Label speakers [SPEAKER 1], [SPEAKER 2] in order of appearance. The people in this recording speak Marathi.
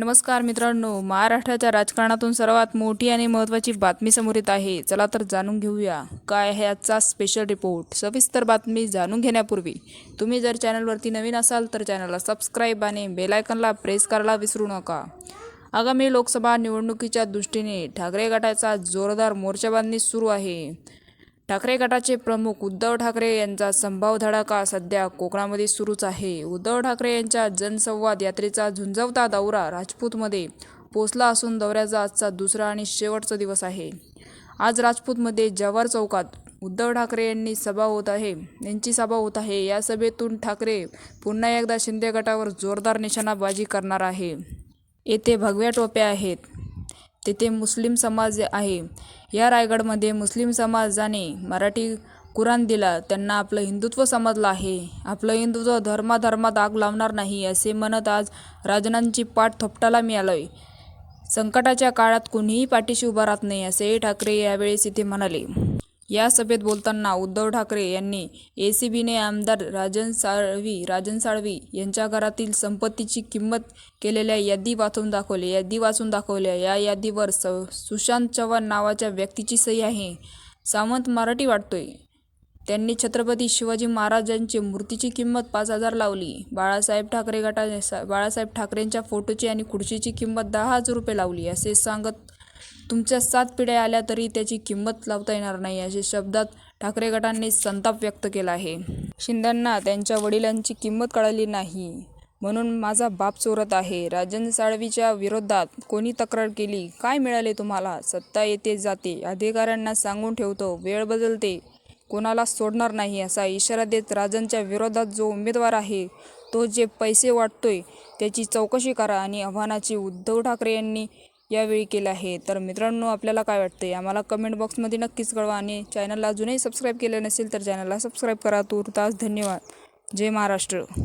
[SPEAKER 1] नमस्कार मित्रांनो महाराष्ट्राच्या राजकारणातून सर्वात मोठी आणि महत्त्वाची बातमी समोर येत आहे. चला तर जाणून घेऊया. काय आहे आजचा स्पेशल रिपोर्ट सविस्तर बातमी जाणून घेण्यापूर्वी तुम्ही जर चॅनलवरती नवीन असाल तर चॅनलला सबस्क्राईब आणि बेलायकनला प्रेस करायला विसरू नका. आगामी लोकसभा निवडणुकीच्या दृष्टीने ठाकरे गटाचा जोरदार मोर्चाबांधणी सुरू आहे. ठाकरे गटाचे प्रमुख उद्धव ठाकरे यांचा संभाव धडाका सध्या कोकणामध्ये सुरूच आहे. उद्धव ठाकरे यांच्या जनसंवाद यात्रेचा झुंजवता दौरा राजपूतमध्ये पोचला असून दौऱ्याचा आजचा दुसरा आणि शेवटचा दिवस आहे. आज राजपूतमध्ये जवाहर चौकात उद्धव ठाकरे यांनी सभा होत आहे. यांची सभा होत आहे. या सभेतून ठाकरे पुन्हा एकदा शिंदे गटावर जोरदार निशाणाबाजी करणार आहे. येथे भगव्या टोप्या आहेत. तेथे मुस्लिम समाज आहे. या रायगडमध्ये मुस्लिम समाजाने मराठी कुराण दिला. त्यांना आपलं हिंदुत्व समजलं आहे. आपलं हिंदुत्व धर्माधर्मात आग लावणार नाही असे म्हणत आज राजनांची पाठ थोपटाला मिळालोय. संकटाच्या काळात कुणीही पाठीशी उभा राहत नाही असेही ठाकरे यावेळेस इथे म्हणाले. या सभेत बोलताना उद्धव ठाकरे यांनी ए सी बीने आमदार राजन साळवी राजन साळवी यांच्या घरातील संपत्तीची किंमत केलेल्या यादी वाचून दाखवली. यादी वाचून दाखवल्या. या यादीवर स सुशांत चव्हाण नावाच्या व्यक्तीची सही आहे. सावंत मराठी वाटतोय. त्यांनी छत्रपती शिवाजी महाराजांची मूर्तीची किंमत पाच हजार लावली. बाळासाहेब ठाकरे गटा सा- बाळासाहेब ठाकरेंच्या फोटोची आणि खुर्चीची किंमत दहा हजार रुपये लावली असे सांगत तुमच्या सात पिढ्या आल्या तरी त्याची किंमत लावता येणार नाही असे शब्दात ठाकरे गटांनी संताप व्यक्त केला आहे. शिंद्यांना त्यांच्या वडिलांची किंमत कळाली नाही. म्हणून माझा बाप चोरत आहे. राजन साळवीच्या विरोधात कोणी तक्रार केली? काय मिळाले तुम्हाला? सत्ता येते जाते. अधिकाऱ्यांना सांगून ठेवतो वेळ बदलते. कोणाला सोडणार नाही असा इशारा देत राजनच्या विरोधात जो उमेदवार आहे तो जे पैसे वाटतोय त्याची चौकशी करा आणि आव्हानाची उद्धव ठाकरे यांनी यावेळी केलं आहे. तर मित्रांनो आपल्याला काय वाटते आम्हाला कमेंट बॉक्समध्ये नक्कीच कळवा आणि चॅनलला अजूनही सबस्क्राईब केलं नसेल तर चॅनलला सबस्क्राईब करा. तूर्तास धन्यवाद. जय महाराष्ट्र.